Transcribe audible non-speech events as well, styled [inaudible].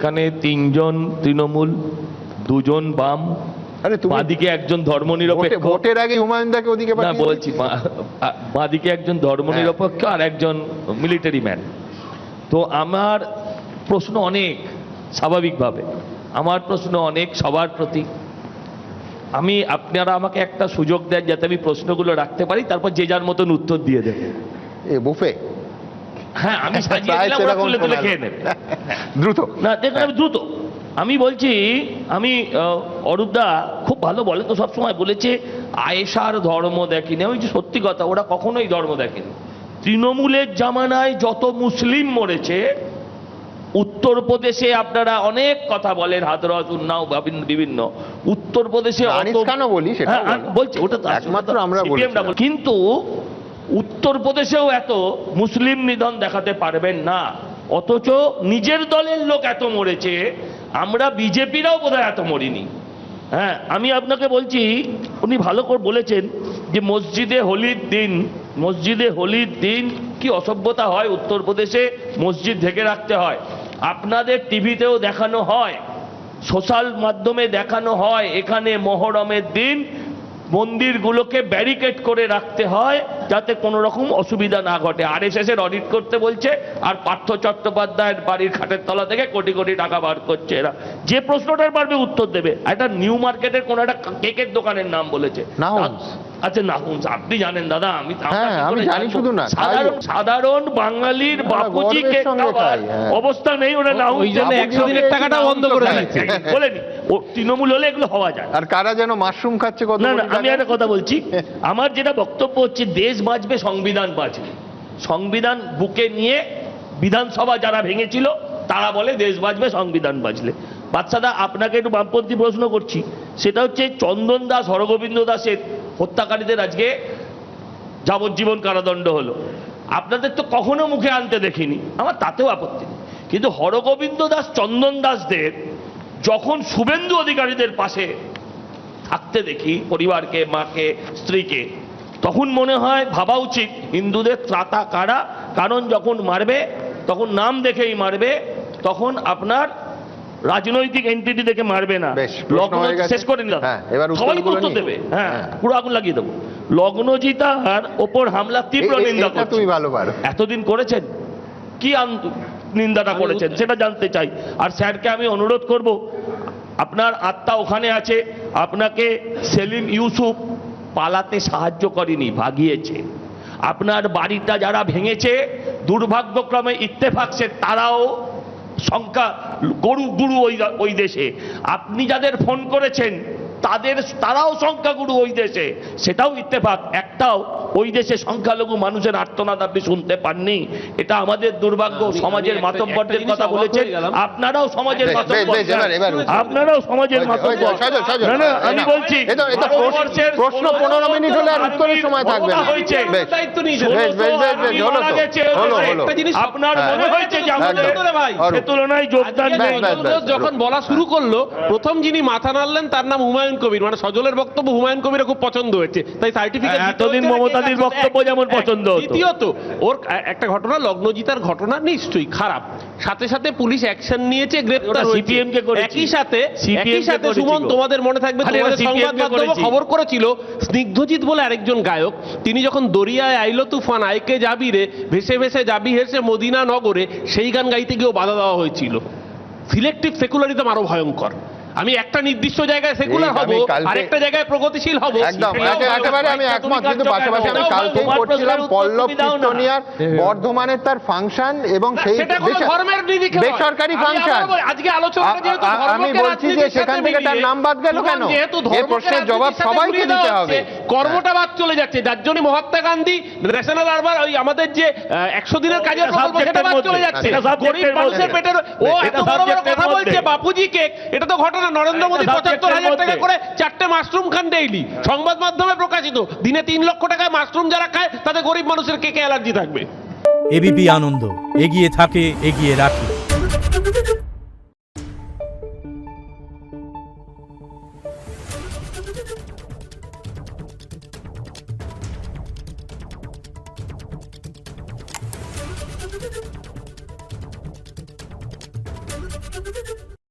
এখানে তিনজন তৃণমূল দুজন বাম আরে তুমি বাদিকে একজন ধর্মনিরপেক্ষ। ভোটের আগে হুমায়ুন দাকে ওদিকে না বলছি বাদিকে একজন ধর্মনিরপেক্ষ আর একজন মিলিটারি ম্যান। তো আমার প্রশ্ন অনেক স্বাভাবিকভাবে। আমার প্রশ্ন অনেক সবার প্রতি। আমি আপনারা আমাকে একটা সুযোগ দেন যাতে আমি প্রশ্নগুলো রাখতে পারি তারপর যে যার মতন উত্তর দিয়ে দেবে। এ বুফে। হ্যাঁ আমি সাজিয়ে দিলাম ওরা তুলে তুলে খেয়ে নেবে। [laughs] দ্রুত। না দেখুন আমি দ্রুত। আমি বলছি আমি অরূপদা খুব ভালো বলে তো সবসময় বলেছে আয়েশার ধর্ম দেখেনি। আমি সত্যি কথা ওরা কখনোই ধর্ম দেখেনি। তৃণমূলের জামানায় যত মুসলিম মরেছে উত্তরপ্রদেশে আপনারা অনেক কথা বলেন হাতরস উন্নাও বিভিন্ন- উত্তরপ্রদেশে বলি, হ্যাঁ, বলছি ওটা তো একমাত্র আমরা। কিন্তু উত্তরপ্রদেশেও এত মুসলিম নিধন দেখাতে পারবেন না। অথচ নিজের দলের লোক এত মরেছে, আমরা বিজেপিরাও বোধহয় এত মরিনি। হ্যাঁ আমি আপনাকে বলছি, উনি ভালো করে বলেছেন যে মসজিদে হোলির দিন, মসজিদে হোলির দিন কি অসভ্যতা হয় উত্তরপ্রদেশে? মসজিদ ঢেকে রাখতে হয়। আপনাদের টিভিতেও দেখানো হয়, সোশ্যাল মাধ্যমে দেখানো হয়, এখানে মহরমের দিন মন্দিরগুলোকে ব্যারিকেড করে রাখতে হয় যাতে কোনো রকম অসুবিধা না ঘটে। আর এস এর অডিট করতে বলছে আর পার্থ চট্টোপাধ্যায়ের বাড়ির খাটের তলা থেকে কোটি কোটি টাকা বার করছে এরা। যে প্রশ্নটার পারবে উত্তর দেবে। একটা নিউ মার্কেটের কোনো একটা কেকের দোকানের নাম বলেছে। নাহুমস। আচ্ছা নাহুমস আপনি জানেন দাদা আমি হ্যাঁ, আমি জানি শুধু না, সাধারণ সাধারণ বাঙালির বাপুজি কেক খাই, হ্যাঁ। অবস্থা নেই ওরা নাহুমস ওই জন্য একশো দিনের টাকাটা বন্ধ করে দিয়েছে। বলেনি ও তৃণমূল হলে এগুলো হওয়া যায়। আর কারা যেন মাশরুম খাচ্ছে কত না না আমি একটা কথা বলছি। আমার যেটা বক্তব্য হচ্ছে দেশ বাঁচবে সংবিধান বাঁচবে। সংবিধান বুকে নিয়ে বিধানসভা যারা ভেঙেছিল তারা বলে দেশ বাঁচবে সংবিধান বাঁচলে। বাচ্চাদা আপনাকে একটু বামপন্থী প্রশ্ন করছি। সেটা হচ্ছে চন্দন দাস হরগোবিন্দ দাসের হত্যাকারীদের আজকে যাবজ্জীবন কারাদণ্ড হলো। আপনাদের তো কখনো মুখে আনতে দেখিনি, আমার তাতেও আপত্তি নেই। কিন্তু হরগোবিন্দ দাস, চন্দন দাসদের যখন শুভেন্দু অধিকারীদের পাশে থাকতে দেখি পরিবারকে, মাকে, স্ত্রীকে, তখন মনে হয় ভাবা উচিত, হিন্দুদের ত্রাতা কারা? কারণ যখন মারবে, তখন নাম দেখেই মারবে, তখন আপনার রাজনৈতিক এন্টিটি দেখে মারবে না। লগ্ন শেষ করে নিলাম। হ্যাঁ, এবার সবাই উত্তর দেবে। হ্যাঁ হ্যাঁ। পুরো আগুন লাগিয়ে দেবো। লগ্নজিতার ওপর হামলা তীব্র নিন্দা তুমি ভালো পারো। এতদিন করেছেন? কি আন- নিন্দাটা করেছেন? সেটা জানতে চাই। আর স্যারকে আমি অনুরোধ করব আপনার আত্মা ওখানে আছে আপনাকে সেলিম ইউসুফ পালাতে সাহায্য করেনি ভাগিয়েছে। আপনার বাড়িটা যারা ভেঙেছে দুর্ভাগ্যক্রমে ইত্তেফাকছে তারাও সংখ্যা গরু গুরু ওই ওই দেশে। আপনি যাদের ফোন করেছেন তাদের তারাও সংখ্যাগুরু ওই দেশে। সেটাও ইত্তেফাক। একটাও ওই দেশে সংখ্যালঘু মানুষের আর্তনাদ আপনি শুনতে পাননি। এটা আমাদের দুর্ভাগ্য। সমাজের মাতব্বরদের কথা বলেছেন। আপনারাও সমাজের মাতব্বর। আপনারাও সমাজের মাতব্বর। না না আমি বলছি প্রশ্ন- ভারতবর্ষের 15 মিনিট হলে আর উত্তরের সময় থাকবে না। হয়েছে। দায়িত্ব নিয়েছে বেশ, বেশ, বেশ, বেশ, হলো মারা তো। গেছে হলো, হলো। আপনার। মনে হয়েছে যে আমাদের সে তুলনায় যোগদান যখন বলা শুরু করল প্রথম যিনি মাথা নাড়লেন তার নাম হুমায়ুন কবির মানে সজলের বক্তব্য হুমায়ুন কবির খুব পছন্দ হয়েছে। তাই সার্টিফিকেট হ্যাঁ, এতদিন মমতাদির বক্তব্য যেমন পছন্দ দ্বিতীয়ত ওর একটা ঘটনা লগ্নজিতার ঘটনা নিশ্চয়ই খারাপ। সাথে সাথে পুলিশ অ্যাকশন নিয়েছে গ্রেপ্তার। CPM কে করেছি। একই সাথে একই সাথে সুমন তোমাদের মনে থাকবে তোমাদের সংবাদ মাধ্যমে খবর করেছিল স্নিগ্ধজিৎ বলে আরেকজন গায়ক তিনি যখন দরিয়ায় আইলো তুফান আইকে যাবি রে? ভেসে ভেসে যাবি হেসে মদিনা নগরে সেই গান গাইতে গিয়েও বাধা দেওয়া হয়েছিল। সিলেক্টিভ সেকুলারিজম আরও ভয়ঙ্কর। আমি একটা নির্দিষ্ট জায়গায় সেকুলার হব আরেকটা জায়গায় প্রগতিশীল হব। একদম। একেবারে আমি একমত কিন্তু পাশাপাশি আমি? কালকেই উত্তর পল্লব কীর্তনিয়ার বর্ধমানের তার ফাংশন এবং সেই ধর্মের নিরিখে বেসরকারি ফাংশন। আজকে আলোচনাটা যেহেতু আমি বলছি যে সেখান থেকে তার নাম বাদ গেল কেন? যেহেতু এই প্রশ্নের জবাব সবাইকে দিতে হবে। কর্মটা বাদ চলে যাচ্ছে। যার জন্য মহাত্মা গান্ধী ন্যাশনাল আরবার ওই আমাদের যে একশো দিনের কাজের প্রকল্প সেটা বাদ চলে যাচ্ছে। গরিব মানুষের পেটের ও এত বড় বড় কথা বলছে বাপুজি কেক এটা তো ঘটনা নরেন্দ্র মোদী এটা পঁচাত্তর হাজার টাকা করে চারটে মাশরুম খান ডেইলি সংবাদ মাধ্যমে প্রকাশিত। দিনে তিন লক্ষ টাকায় মাশরুম যারা খায় তাদের গরিব মানুষের কে কে অ্যালার্জি থাকবে? এবিপি আনন্দ এগিয়ে থাকে এগিয়ে রাখে।